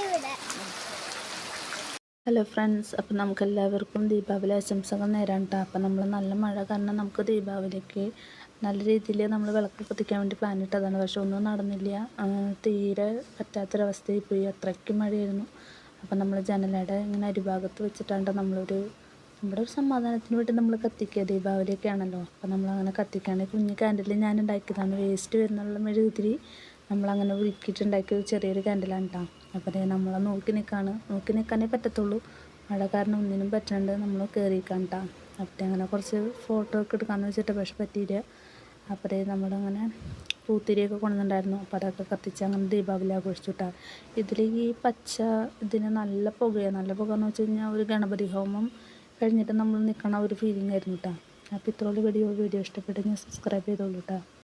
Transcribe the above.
ഇവിടെ hello friends അപ്പം നമുക്ക് എല്ലാവർക്കും ദീപാവലി ആശംസകൾ നേരാണ് കേട്ടോ അപ്പം നമ്മൾ നല്ല മഴ കാരണം നമുക്ക് ദീപാവലിക്ക് നല്ല രീതിയിൽ നമ്മൾ വിളക്ക് കത്തിക്കാൻ വേണ്ടി പ്ലാൻ ഇട്ടതാണ്. പക്ഷെ ഒന്നും നടന്നില്ല. തീരെ പറ്റാത്തൊരവസ്ഥയിൽ പോയി അത്രയ്ക്ക് മഴയായിരുന്നു. അപ്പം നമ്മൾ ജനലയുടെ ഇങ്ങനെ അരിഭാഗത്ത് വെച്ചിട്ടാണ് നമ്മളൊരു നമ്മുടെ ഒരു സമാധാനത്തിന് വേണ്ടി നമ്മൾ കത്തിക്കുക. ദീപാവലിയൊക്കെ ആണല്ലോ. അപ്പം നമ്മളങ്ങനെ കത്തിക്കുകയാണ് കുഞ്ഞ് ക്യാൻഡിൽ ഞാൻ ഉണ്ടാക്കിയതാണ്. വേസ്റ്റ് വരുന്നുള്ള മെഴുകുതിരി നമ്മളങ്ങനെ ഉരുക്കിയിട്ടുണ്ടാക്കിയ ഒരു ചെറിയൊരു കാൻഡിലാണ് കേട്ടോ അപ്പോൾ നമ്മളെ നോക്കി നിൽക്കാണ് നോക്കി നിൽക്കാനേ പറ്റത്തുള്ളൂ. മഴ കാരണം ഒന്നിനും പറ്റാണ്ട്. നമ്മൾ കയറിയിരിക്കാൻ കേട്ടോ അപ്പോൾ അങ്ങനെ കുറച്ച് ഫോട്ടോ ഒക്കെ എടുക്കാമെന്ന് വെച്ചിട്ട് പക്ഷെ പറ്റിയില്ല. അപ്പോൾ ദേ നമ്മളങ്ങനെ പൂത്തിരിയൊക്കെ കൊണ്ടുവന്നിട്ടുണ്ടായിരുന്നു. അപ്പോൾ അതൊക്കെ കത്തിച്ച് അങ്ങനെ ദീപാവലി ആഘോഷിച്ചു കേട്ടോ ഇതിൽ ഈ പച്ച ഇതിന് നല്ല പുകയാണ് നല്ല പുക എന്ന് വെച്ച് കഴിഞ്ഞാൽ ഒരു ഗണപതി ഹോമം കഴിഞ്ഞിട്ട് നമ്മൾ നിൽക്കണ ഒരു ഫീലിംഗ് ആയിരുന്നു കേട്ടോ അപ്പോൾ ഇത്രയുള്ള വീഡിയോ വീഡിയോ ഇഷ്ടപ്പെട്ടെങ്കിൽ സബ്സ്ക്രൈബ് ചെയ്തോളൂ കേട്ടോ